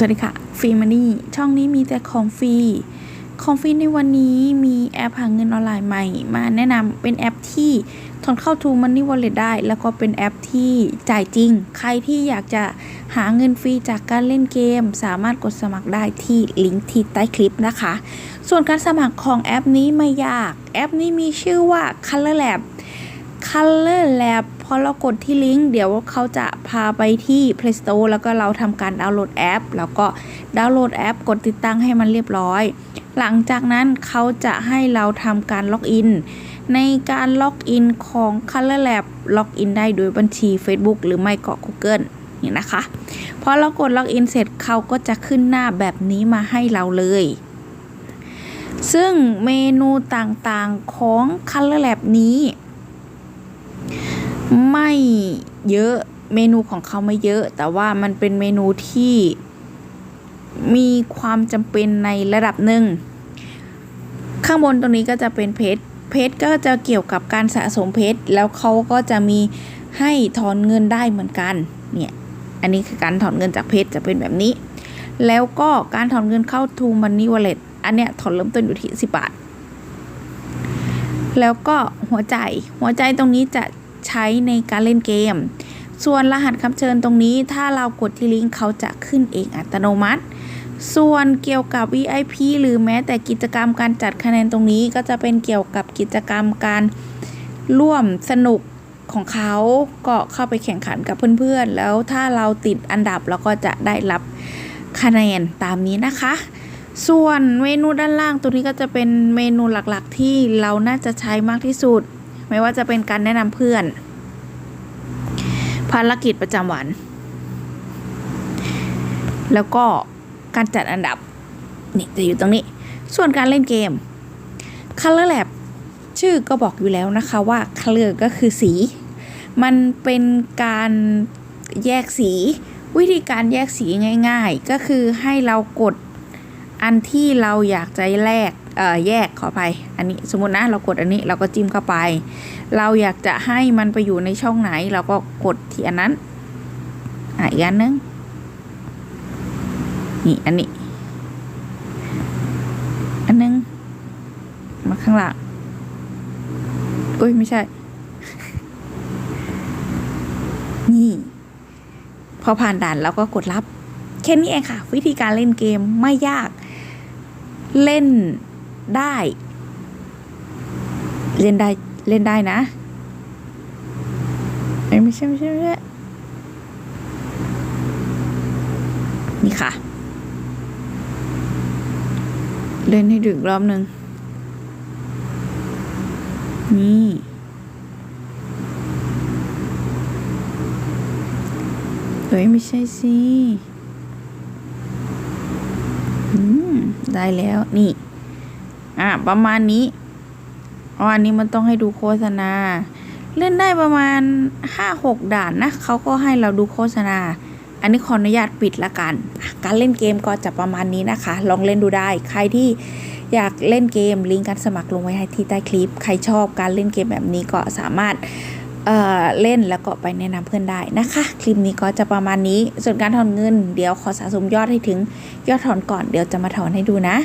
สวัสดีค่ะฟรีมันนี่ช่องนี้มีแต่ของฟรี ของฟรีในวันนี้มีแอปหาเงินออนไลน์ใหม่ มาแนะนำเป็นแอปที่ถอนเข้า To Money Wallet ได้ แล้วก็เป็นแอปที่จ่ายจริง ใครที่อยากจะหาเงินฟรีจากการเล่นเกม สามารถกดสมัครได้ที่ลิงก์ที่ใต้คลิปนะคะ ส่วนการสมัครของแอปนี้ไม่ยาก แอปนี้มีชื่อว่า Color Lab Color Lab พอเรากดที่ลิงก์เดี๋ยวเขาจะพาไปที่ Play Store แล้วก็เราทำการดาวน์โหลดแอป แล้วก็ดาวน์โหลดแอป กดติดตั้งให้มันเรียบร้อย หลังจากนั้นเขาจะให้เราทำการล็อกอิน ในการล็อกอินของ Color Lab ล็อกอินได้โดยบัญชี Facebook หรือไม่ก็ Google นี่นะคะพอเรากดล็อกอินเสร็จเขาก็จะขึ้นหน้าแบบนี้มาให้เราเลย ซึ่งเมนูต่างๆของ Color Lab นี้ ไม่เยอะเมนูของเขาไม่เยอะ แต่ว่ามันเป็นเมนูที่มีความจำเป็นในระดับหนึ่ง ข้างบนตรงนี้ก็จะเป็นเพชร เพชรก็จะเกี่ยวกับการสะสมเพชร แล้วเขาก็จะมีให้ถอนเงินได้เหมือนกัน เนี่ย อันนี้คือการถอนเงินจากเพชรจะเป็นแบบนี้ แล้วก็การถอนเงินเข้า To Money Wallet อันเนี้ยถอนเริ่มต้นอยู่ที่10บาท แล้วก็หัวใจ หัวใจตรงนี้จะ ใช้ในการเล่นเกม ส่วนรหัสคำเชิญตรงนี้ถ้าเรากดที่ลิงก์เขาจะขึ้นเองอัตโนมัติ ส่วนเกี่ยวกับ VIP หรือแม้แต่กิจกรรมการจัดคะแนนตรงนี้ก็จะเป็นเกี่ยวกับกิจกรรมการร่วมสนุกของเขาก็เข้าไปแข่งขันกับเพื่อนๆ แล้วถ้าเราติดอันดับเราก็จะได้รับคะแนนตามนี้นะคะ ส่วนเมนูด้านล่างตัวนี้ก็จะเป็นเมนูหลักๆ ที่เราน่าจะใช้มากที่สุด ไม่ว่าจะเป็นการแนะนำเพื่อน ภารกิจประจำวัน แล้วก็การจัดอันดับ นี่จะอยู่ตรงนี้ ส่วนการเล่นเกม Color Lab ชื่อก็บอกอยู่แล้วนะคะว่า Color ก็คือสี มันเป็นการแยกสี วิธีการแยกสีง่าย ๆ ก็คือให้เรากดอันที่เราอยากจะแลก แยกขอไปอันนี้สมมตินะเรากดอันนี้เราก็จิ้มเข้าไป เราอยากจะให้มันไปอยู่ในช่องไหน เราก็กดที่อันนั้นอะอีกอันนึงนี่อันนี้ อันนึงมาข้างหลังอุ้ยไม่ใช่ นี่ พอผ่านด่านเราก็กดรับแค่นี้เองค่ะ วิธีการเล่นเกมไม่ยากเล่น ได้ เล่นได้เล่นได้นะเอ้ไม่ใช่ไม่ใช่ไม่ใช่นี่ค่ะ เล่นให้ดึกรอบหนึ่งนี่เฮ้ยไม่ใช่สิ อืม ได้แล้ว นี่ อะประมาณนี้อ๋ออันนี้มันต้องให้ดูโฆษณา เล่นได้ประมาณห้าหกด่านนะเขาก็ให้เราดูโฆษณา อันนี้ขออนุญาตปิดละกัน การเล่นเกมก็จะประมาณนี้นะคะ ลองเล่นดูได้ ใครที่อยากเล่นเกมลิงก์การสมัครลงไว้ให้ที่ใต้คลิป ใครชอบการเล่นเกมแบบนี้ก็สามารถเอ่อเล่นแล้วก็ไปแนะนำเพื่อนได้นะคะ คลิปนี้ก็จะประมาณนี้ ส่วนการถอนเงิน เดี๋ยวขอสะสมยอดให้ถึงยอดถอนก่อนเดี๋ยวจะมาถอนให้ดูนะ